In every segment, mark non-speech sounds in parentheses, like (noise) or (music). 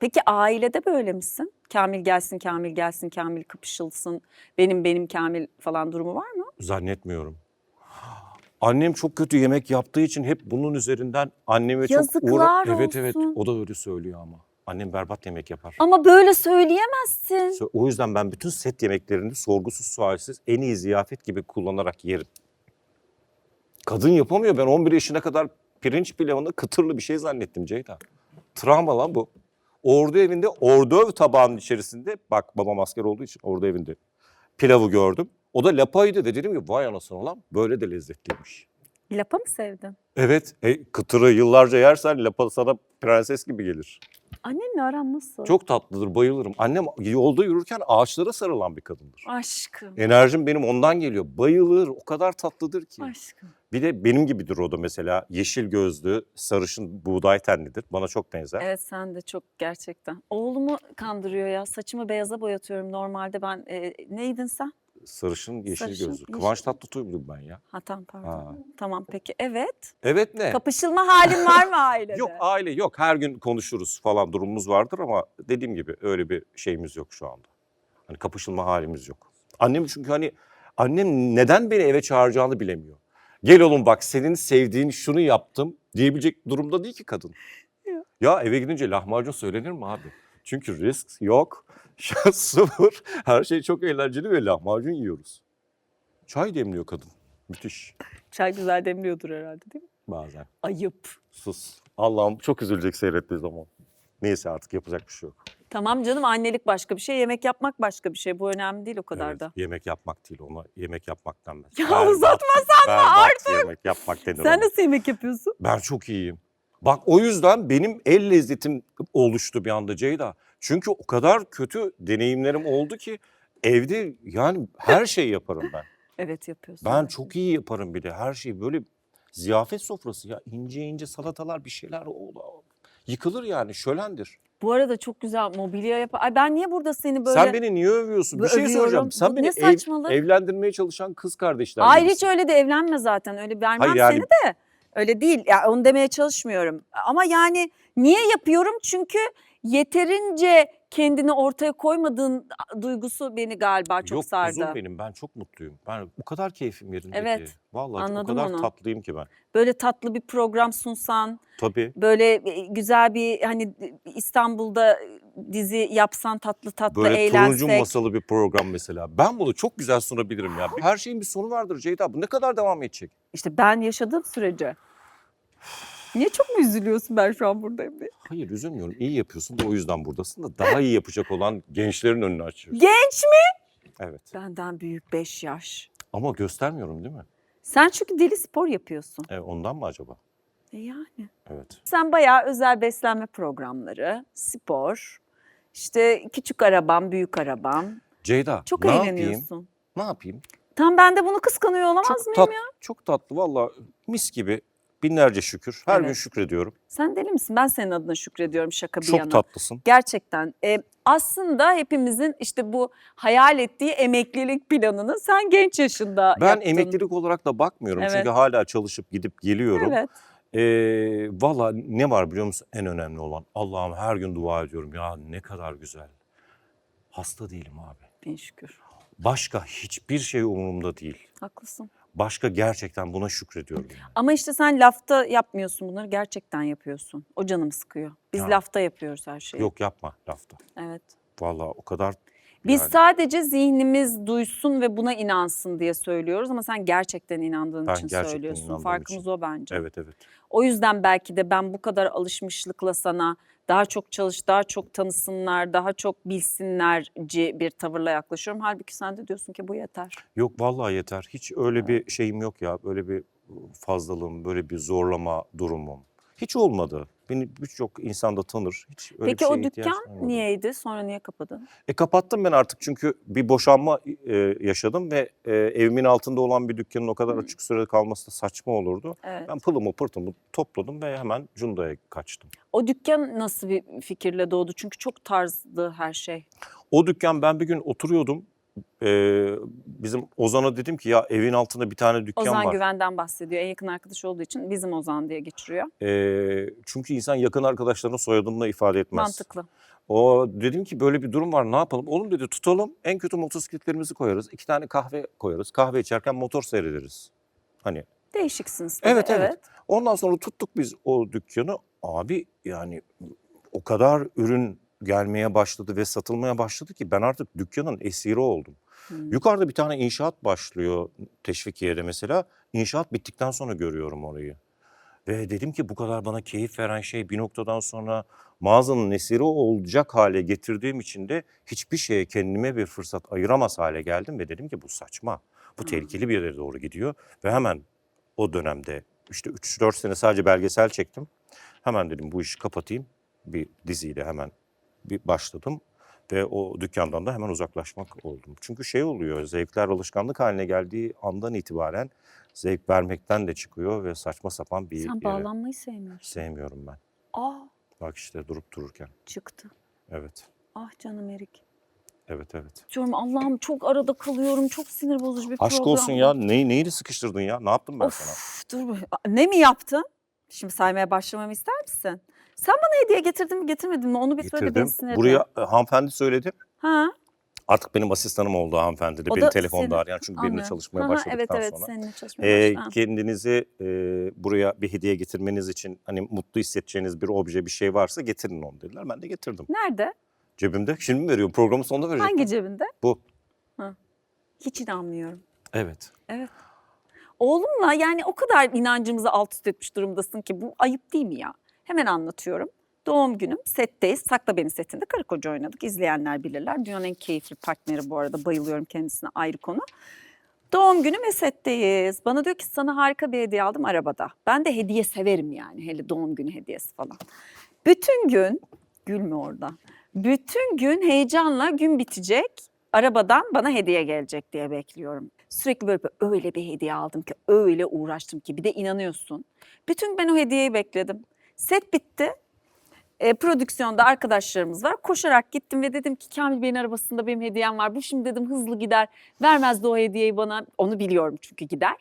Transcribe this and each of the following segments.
Peki ailede böyle misin? Kamil gelsin, Kamil gelsin, Kamil kapışılsın. Benim benim Kamil falan durumu var mı? Zannetmiyorum. Annem çok kötü yemek yaptığı için hep bunun üzerinden anneme çok Yazıklar Evet evet olsun. o da öyle söylüyor ama. Annem berbat yemek yapar. Ama böyle söyleyemezsin. So- O yüzden ben bütün set yemeklerini sorgusuz sualsiz en iyi ziyafet gibi kullanarak yerim. Kadın yapamıyor. Ben 11 yaşına kadar pirinç pilavını kıtırlı bir şey zannettim Ceyda. Travma lan bu. Ordu evinde ordöv tabağının içerisinde bak babam asker olduğu için ordu evinde pilavı gördüm. O da lapaydı ve dedim ki vay anasını lan böyle de lezzetliymiş. Lapa mı sevdin? Evet e, kıtırı yıllarca yersen lapa sana prenses gibi gelir. Annenle aran nasıl? Çok tatlıdır bayılırım. Annem yolda yürürken ağaçlara sarılan bir kadındır. Aşkım. Enerjim benim ondan geliyor. Bayılır. O kadar tatlıdır ki. Aşkım. Bir de benim gibidir o da mesela. Yeşil gözlü, sarışın, buğday tenlidir. Bana çok benzer. Evet sen de çok gerçekten. Oğlumu kandırıyor ya. Saçımı beyaza boyatıyorum normalde ben. e, neydin sen? Sarışın, yeşil Sarışın, gözlü. yeşil. Kıvanç Tatlıtuğ'um ben ya. Ha tamam pardon. Ha. Tamam peki evet. Evet ne? Kapışılma halin var mı ailede? (laughs) Yok aile yok. Her gün konuşuruz falan durumumuz vardır ama dediğim gibi öyle bir şeyimiz yok şu anda. Hani kapışılma halimiz yok. Annem çünkü hani annem neden beni eve çağıracağını bilemiyor. Gel oğlum bak senin sevdiğin şunu yaptım diyebilecek durumda değil ki kadın. Ya eve gidince lahmacun söylenir mi abi? Çünkü risk yok, şans sıfır. Her şey çok eğlenceli ve lahmacun yiyoruz. Çay demliyor kadın. Müthiş Çay güzel demliyordur herhalde değil mi? bazen. Ayıp. Sus. Allah'ım çok üzülecek seyrettiği zaman. Neyse artık yapacak bir şey yok. Tamam canım annelik başka bir şey, yemek yapmak başka bir şey. Bu önemli değil o kadar Evet, da. Yemek yapmak değil ona yemek yapmak denmez. Ya uzatmasan berbat yemek yapmak denir Sen ona. nasıl yemek yapıyorsun? Ben çok iyiyim. Bak o yüzden benim el lezzetim oluştu bir anda Ceyda. Çünkü o kadar kötü deneyimlerim oldu ki evde yani her şeyi yaparım ben. (laughs) Evet yapıyorsun. Ben çok iyi yaparım bir de her şeyi böyle ziyafet sofrası ya ince ince salatalar bir şeyler o, yıkılır yani şölendir. Bu arada çok güzel mobilya yapar. Ay ben niye burada seni böyle... Sen beni niye övüyorsun? Bir şey soracağım. Sen Bu beni ne ev- saçmalık? evlendirmeye çalışan kız kardeşler Hayır gibisin. hiç öyle de evlenme zaten. Öyle vermem Hayır, yani- seni de. Öyle değil. Ya onu demeye çalışmıyorum. Ama yani niye yapıyorum? Çünkü yeterince kendini ortaya koymadığın duygusu beni galiba çok Yok sardı. kuzum benim ben çok mutluyum. Ben o kadar keyfim yerinde Evet, ki. Vallahi anladım o kadar onu. tatlıyım ki ben. Böyle tatlı bir program sunsan, Tabii. böyle e, güzel bir hani İstanbul'da dizi yapsan tatlı tatlı Böyle eğlensek. masalı bir program mesela. Ben bunu çok güzel sunabilirim ya. Her şeyin bir sonu vardır Ceyda. Bu ne kadar devam edecek? İşte ben yaşadığım sürece. Niye çok mu üzülüyorsun ben şu an buradayım diye? Hayır üzülmüyorum. İyi yapıyorsun da o yüzden buradasın da daha iyi yapacak olan gençlerin önünü açıyorsun. Genç mi? Evet. Benden büyük 5 yaş. Ama göstermiyorum değil mi? Sen çünkü deli spor yapıyorsun. E, ondan mı acaba? E yani. Evet. Sen bayağı özel beslenme programları, spor, işte küçük arabam, büyük arabam. Ceyda Çok ne yapayım? eğleniyorsun. Ne yapayım? Tam ben de bunu kıskanıyor olamaz Çok mıyım tat, ya? çok tatlı valla mis gibi. Binlerce şükür. Her gün Evet. şükrediyorum. Sen deli misin? Ben senin adına şükrediyorum şaka bir Çok yana. tatlısın. Gerçekten. E, aslında hepimizin işte bu hayal ettiği emeklilik planını sen genç yaşında Ben yaptın. emeklilik olarak da bakmıyorum. Evet. Çünkü hala çalışıp gidip geliyorum. Evet. Ee, Valla ne var biliyor musun en önemli olan? Allah'ım her gün dua ediyorum. Ya ne kadar güzel. Hasta değilim abi. Bin şükür. Başka hiçbir şey umurumda değil. Haklısın. Başka gerçekten buna şükrediyorum. yani. Ama işte sen lafta yapmıyorsun bunları gerçekten yapıyorsun. O canımı sıkıyor. Biz Ya. lafta yapıyoruz her şeyi. Yok yapma lafta. Evet. Valla o kadar Biz yani sadece zihnimiz duysun ve buna inansın diye söylüyoruz ama sen gerçekten inandığın Ben için gerçekten söylüyorsun. Farkımız için. o bence. evet evet. O yüzden belki de ben bu kadar alışmışlıkla sana daha çok çalış, daha çok tanısınlar, daha çok bilsinlerci bir tavırla yaklaşıyorum. Halbuki sen de diyorsun ki bu yeter. Yok vallahi yeter. Hiç öyle bir şeyim yok ya. Böyle bir fazlalığım, böyle bir zorlama durumum. Hiç olmadı. Beni birçok insan da tanır. Hiç öyle Peki bir o şeye ihtiyaç dükkan niyeydi? Sonra niye kapadın? E kapattım ben artık çünkü bir boşanma e, yaşadım ve e, evimin altında olan bir dükkanın o kadar açık sürede kalması da saçma olurdu. Evet. Ben pılımı pırtımı topladım ve hemen Cunda'ya kaçtım. O dükkan nasıl bir fikirle doğdu? Çünkü çok tarzdı her şey. O dükkan ben bir gün oturuyordum. E, bizim Ozan'a dedim ki ya evin altında bir tane dükkan Ozan var. Güven'den bahsediyor. En yakın arkadaş olduğu için bizim Ozan diye geçiriyor. E, çünkü insan yakın arkadaşlarının soyadını ifade etmez. Mantıklı. O dedim ki böyle bir durum var ne yapalım? Oğlum dedi tutalım en kötü motosikletlerimizi koyarız. iki tane kahve koyarız. Kahve içerken motor seyrederiz. Hani Değişiksiniz tabii. Evet, evet. Ondan sonra tuttuk biz o dükkanı. Abi yani o kadar ürün gelmeye başladı ve satılmaya başladı ki ben artık dükkanın esiri oldum. Hmm. Yukarıda bir tane inşaat başlıyor Teşvikiye'de mesela. İnşaat bittikten sonra görüyorum orayı. Ve dedim ki bu kadar bana keyif veren şey bir noktadan sonra mağazanın esiri olacak hale getirdiğim için de hiçbir şeye kendime bir fırsat ayıramaz hale geldim ve dedim ki bu saçma. Bu Hmm. tehlikeli bir yere doğru gidiyor ve hemen o dönemde işte 3-4 sene sadece belgesel çektim. Hemen dedim bu işi kapatayım. Bir diziyle hemen bir başladım ve o dükkandan da hemen uzaklaşmak oldum. Çünkü şey oluyor zevkler alışkanlık haline geldiği andan itibaren zevk vermekten de çıkıyor ve saçma sapan bir Sen bağlanmayı sevmiyorsun. sevmiyorum ben. Aa Bak işte durup dururken. çıktı. Evet. Ah canım Erik. Evet evet. Diyorum Allah'ım çok arada kalıyorum. Çok sinir bozucu bir Aşk program. olsun ya. Neyi, neyini sıkıştırdın ya? Ne yaptım ben sana? Of dur. Aa, Ne mi yaptın? Şimdi saymaya başlamamı ister misin? Sen bana hediye getirdin mi getirmedin mi? Onu bir söyle Getirdim. beni. Buraya e, hanımefendi söyledi. Ha? Artık benim asistanım oldu hanımefendi de. O Beni da telefonda senin. arayan. Çünkü benimle Anlıyorum. çalışmaya Aha, başladıktan Evet evet sonra. seninle çalışmaya Ee, başladım. kendinizi e, buraya bir hediye getirmeniz için hani mutlu hissedeceğiniz bir obje bir şey varsa getirin onu dediler. Ben de getirdim. Nerede? Cebimde. Şimdi mi veriyorum? Programın sonunda verecektim. Hangi cebinde? Bu. Hiç inanmıyorum. Evet. Evet. Oğlumla yani o kadar inancımızı alt üst etmiş durumdasın ki bu ayıp değil mi ya? Hemen anlatıyorum. Doğum günüm setteyiz. Sakla Beni setinde karı koca oynadık. İzleyenler bilirler. Dünyanın en keyifli partneri bu arada. Bayılıyorum kendisine ayrı konu. Doğum günüm ve setteyiz. Bana diyor ki sana harika bir hediye aldım arabada. Ben de hediye severim yani. Hele doğum günü hediyesi falan. Bütün gün, gülme orada. Bütün gün heyecanla gün bitecek. Arabadan bana hediye gelecek diye bekliyorum. Sürekli böyle öyle bir hediye aldım ki öyle uğraştım ki bir de inanıyorsun. Bütün ben o hediyeyi bekledim. Set bitti. E, prodüksiyonda arkadaşlarımız var. Koşarak gittim ve dedim ki Kamil Bey'in arabasında benim hediyem var. Bu şimdi dedim hızlı gider. Vermez de o hediyeyi bana. Onu biliyorum çünkü gider.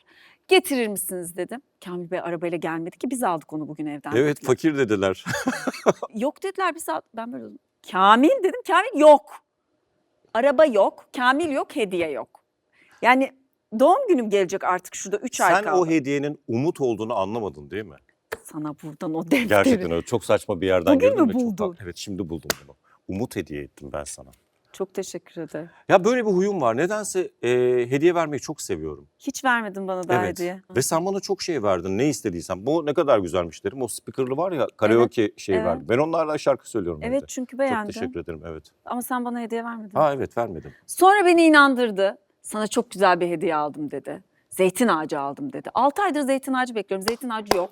Getirir misiniz dedim. Kamil Bey arabayla gelmedi ki biz aldık onu bugün evden. Evet dediler. fakir dediler. (laughs) Yok dediler biz aldık. Ben böyle dedim. Kamil dedim. Kamil yok. Araba yok. Kamil yok. Hediye yok. Yani doğum günüm gelecek artık şurada 3 ay Sen kaldı. o hediyenin umut olduğunu anlamadın değil mi? Sana buradan o defteri. Gerçekten öyle. Çok saçma bir yerden Bugün girdim mü ve çok buldun? haklı. Evet şimdi buldum bunu. Umut hediye ettim ben sana. Çok teşekkür ederim. Ya böyle bir huyum var. Nedense e, hediye vermeyi çok seviyorum. Hiç vermedin bana da evet. hediye. Ve sen bana çok şey verdin. Ne istediysen. Bu ne kadar güzelmiş derim. O speakerlı var ya karaoke şey evet. verdi. Ben onlarla şarkı söylüyorum Evet evde. çünkü Çok beğendim. teşekkür ederim. Evet. Ama sen bana hediye vermedin. Ha evet vermedim. Sonra beni inandırdı. Sana çok güzel bir hediye aldım dedi. Zeytin ağacı aldım dedi. 6 aydır zeytin ağacı bekliyorum. Zeytin ağacı yok.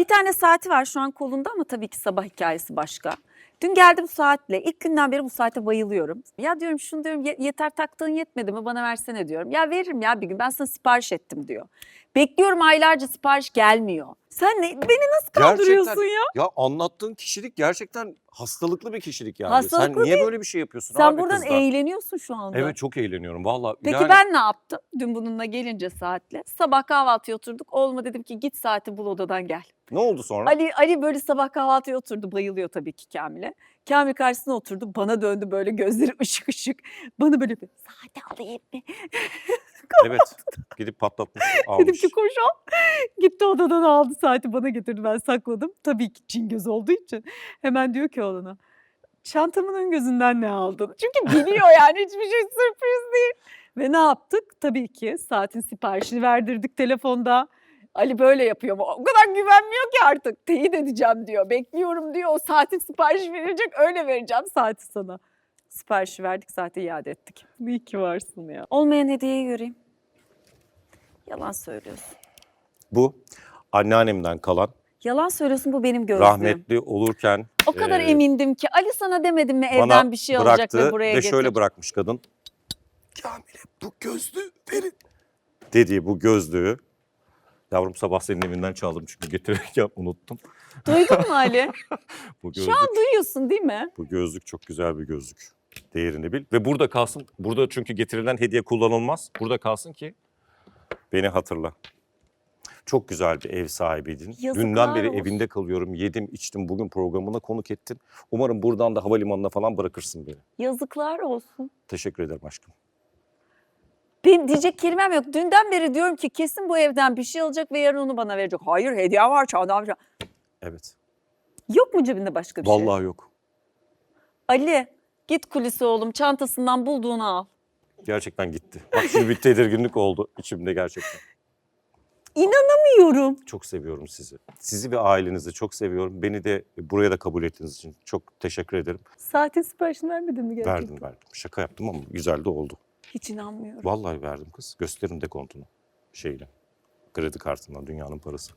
Bir tane saati var şu an kolunda ama tabii ki sabah hikayesi başka. Dün geldi bu saatle. İlk günden beri bu saate bayılıyorum. Ya diyorum şunu diyorum "ye- yeter taktığın yetmedi mi bana versene diyorum. Ya veririm ya bir gün ben sana sipariş ettim diyor. Bekliyorum aylarca sipariş gelmiyor. Sen ne, beni nasıl kandırıyorsun ya? Ya anlattığın kişilik gerçekten hastalıklı bir kişilik yani. Hastalıklı Sen niye değil. böyle bir şey yapıyorsun Sen abi buradan kızlar? eğleniyorsun şu anda. Evet çok eğleniyorum valla. Peki yani, ben ne yaptım? Dün bununla gelince saatle. Sabah kahvaltıya oturduk. Olma dedim ki git saati bul odadan gel. Ne oldu sonra? Ali Ali böyle sabah kahvaltıya oturdu. Bayılıyor tabii ki Kamil'e. Kamil karşısına oturdu. Bana döndü böyle gözleri (laughs) ışık ışık. Bana böyle bir saati alayım mı? (laughs) Evet (laughs) gidip patlatmış almış. Dedim ki koş al. Gitti odadan aldı saati bana getirdi. Ben sakladım. Tabii ki Cingöz olduğu için. Hemen diyor ki oğluna. Çantamın ön gözünden ne aldın? Çünkü biliyor yani (laughs) hiçbir şey sürpriz değil. Ve ne yaptık? Tabii ki saatin siparişini verdirdik telefonda. Ali böyle yapıyor ama o kadar güvenmiyor ki artık. Teyit edeceğim diyor. Bekliyorum diyor. O saatin siparişi verilecek öyle vereceğim saati sana. Siparişi verdik saati iade ettik. İyi ki varsın ya. Olmayan hediyeyi göreyim. Yalan söylüyorsun. Bu anneannemden kalan Yalan söylüyorsun bu benim gözlüğüm. rahmetli olurken O kadar e, emindim ki Ali sana demedim mi bana evden bir şey alacak bıraktı ve buraya ve getir. şöyle bırakmış kadın. Kamil'e bu gözlüğü verin. Dediği bu gözlüğü Yavrum sabah senin evinden çaldım çünkü getirirken unuttum. Duydun mu Ali? (laughs) Bu Şu gözlük, an duyuyorsun değil mi? bu gözlük çok güzel bir gözlük. Değerini bil. Ve burada kalsın. Burada çünkü getirilen hediye kullanılmaz. Burada kalsın ki beni hatırla. Çok güzel bir ev sahibiydin. Yazıklar Dünden beri olsun. evinde kalıyorum. Yedim, içtim. Bugün programına konuk ettin. Umarım buradan da havalimanına falan bırakırsın beni. Yazıklar olsun. Teşekkür ederim aşkım. Benim diyecek kelimem yok. Dünden beri diyorum ki kesin bu evden bir şey alacak ve yarın onu bana verecek. Hayır hediye var çağdan. Evet. Yok mu cebinde başka bir şey? Vallahi yok. Ali git kulise oğlum çantasından bulduğunu al. Gerçekten gitti. Bak şimdi bir tedirginlik oldu içimde gerçekten. İnanamıyorum. Çok seviyorum sizi. Sizi ve ailenizi çok seviyorum. Beni de buraya da kabul ettiğiniz için çok teşekkür ederim. Saatin siparişini vermedin mi gerçekten? Verdim verdim. Şaka yaptım ama güzel de oldu. Hiç inanmıyorum. Vallahi verdim kız. Gösterin dekontunu şeyle. Kredi kartından dünyanın parası.